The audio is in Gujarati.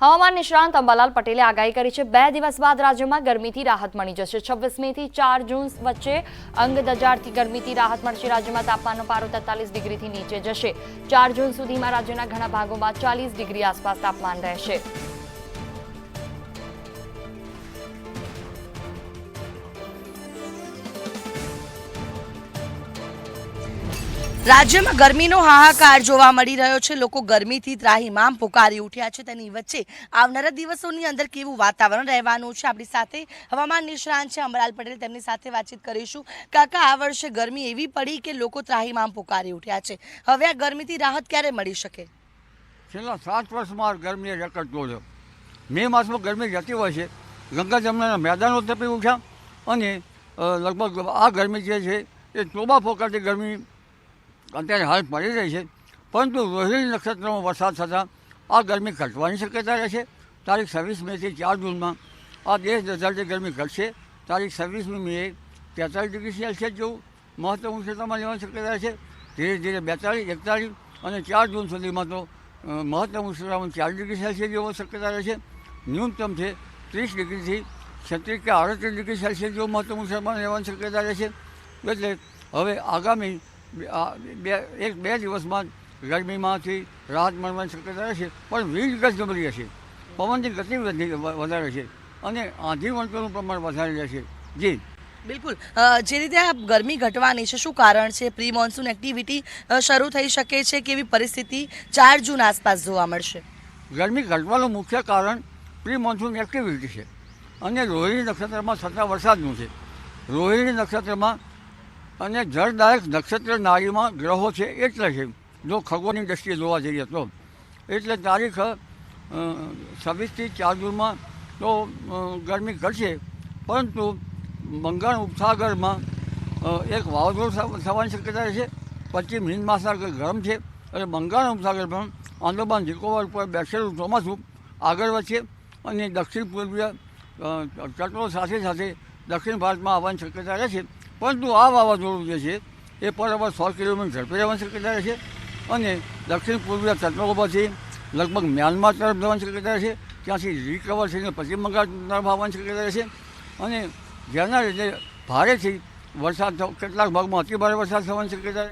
હવામાન નિષ્ણાંત અંબાલાલ પટેલે આગાહી કરી છે. બે દિવસ બાદ રાજ્યમાં ગરમીથી રાહત મળી જશે. છવ્વીસથી ચાર જૂન વચ્ચે અંગ દજાડથી ગરમીથી રાહત મળશે. રાજ્યમાં તાપમાનનો પારો તેતાલીસ ડિગ્રીથી નીચે જશે. ચાર જૂન સુધીમાં રાજ્યના ઘણા ભાગોમાં ચાલીસ ડિગ્રી આસપાસ તાપમાન રહેશે. રાજ્યમાં ગરમીનો હાહાકાર જોવા મળી રહ્યો છે. લોકો ગરમીથી ત્રાહિમામ પુકારી ઉઠ્યા છે. તેની વચ્ચે આવનારા દિવસોની અંદર કેવું વાતાવરણ રહેવાનું છે? આપણી સાથે હવામાન નિષ્ણાંત છે અમરાલ પટેલ. તેમની સાથે વાતચીત કરીશું. કાકા, આ વર્ષે ગરમી એવી પડી કે લોકો ત્રાહિમામ પુકારી ઉઠ્યા છે? હવે આ ગરમીથી રાહત ક્યારે મળી શકે? છેલ્લા સાત વર્ષમાં ગરમીએ રેકર્ડ તોડ્યો મે માસમાં ગરમી જતી હોય છે. ગંગા જમનાના મેદાનો તપી ઉઠ્યા અને લગભગ આ ગરમી જે છે, એ ચોબા ફોકાતી ગરમી અત્યારે હાલ પડી રહી છે. પરંતુ રોહિણી નક્ષત્રમાં વરસાદ થતાં આ ગરમી ઘટવાની શક્યતા રહેશે તારીખ છવ્વીસ મેથી ચાર જૂનમાં આ દેશ દજાડતી ગરમી ઘટશે. તારીખ છવ્વીસમી મે તેતાલીસ ડિગ્રી સેલ્સિયસ જેવું મહત્તમ ઉષ્ણતામાં લેવાની શક્યતા રહેશે ધીરે ધીરે બેતાલીસ, એકતાલીસ અને ચાર જૂન સુધીમાં તો મહત્તમ ઉષ્ણતામાં ચાર ડિગ્રી સેલ્સિયસ જેવો શક્યતા રહેશે ન્યૂનતમ છે ત્રીસ ડિગ્રીથી છત્રીસ કે આડત્રીસ ડિગ્રી સેલ્સિયસ જેવું મહત્તમ ઉષ્ણતામાં લેવાની શક્યતા રહેશે એટલે હવે આગામી બે- એક બે દિવસમાં જ ગરમીમાંથી રાહત મળવાની શક્યતા રહેશે પણ વીજ ગજ ગમરી હશે પવનની ગતિ વધારે છે અને આંધી વણકરનું પ્રમાણ વધારે રહેશે જી. બિલકુલ. જે રીતે આ ગરમી ઘટવાની છે શું કારણ છે? પ્રી મોન્સૂન એક્ટિવિટી શરૂ થઈ શકે છે કેવી પરિસ્થિતિ ચાર જૂન આસપાસ જોવા મળશે? ગરમી ઘટવાનું મુખ્ય કારણ પ્રી મોન્સૂન એક્ટિવિટી છે અને રોહિણી નક્ષત્રમાં થતા વરસાદનું છે. રોહિણી નક્ષત્રમાં અને જળદાયક નક્ષત્ર નાળીમાં ગ્રહો છે એટલે છે. જો ખગોળની દ્રષ્ટિએ જોવા જઈએ તો. એટલે તારીખ છવ્વીસથી ચાર તો ગરમી ઘટશે. પરંતુ બંગાળ ઉપસાગરમાં એક વાવાઝોડું થવાની શક્યતા છે. પશ્ચિમ હિન્દ મહાસાગર ગરમ છે. અને બંગાળ ઉપસાગર પણ આંદોમાન નિકોબાર ઉપર બેસેલું ચોમાસું આગળ વધશે. અને દક્ષિણ પૂર્વીય તટો સાથે સાથે દક્ષિણ ભારતમાં આવવાની શક્યતા રહેશે. પરંતુ આ વાવાઝોડું જે છે, એ અવર સો કિલોમીટર ઝડપે જવાની શક્યતા છે અને દક્ષિણ પૂર્વીય તટો પરથી લગભગ મ્યાનમાર તરફ જવાની શક્યતા છે, ત્યાંથી રિકવર થઈને પશ્ચિમ બંગાળ તરફ આવવાની શક્યતા રહેશે અને જેના લીધે ભારેથી વરસાદ કેટલાક ભાગમાં અતિભારે વરસાદ થવાની શક્યતા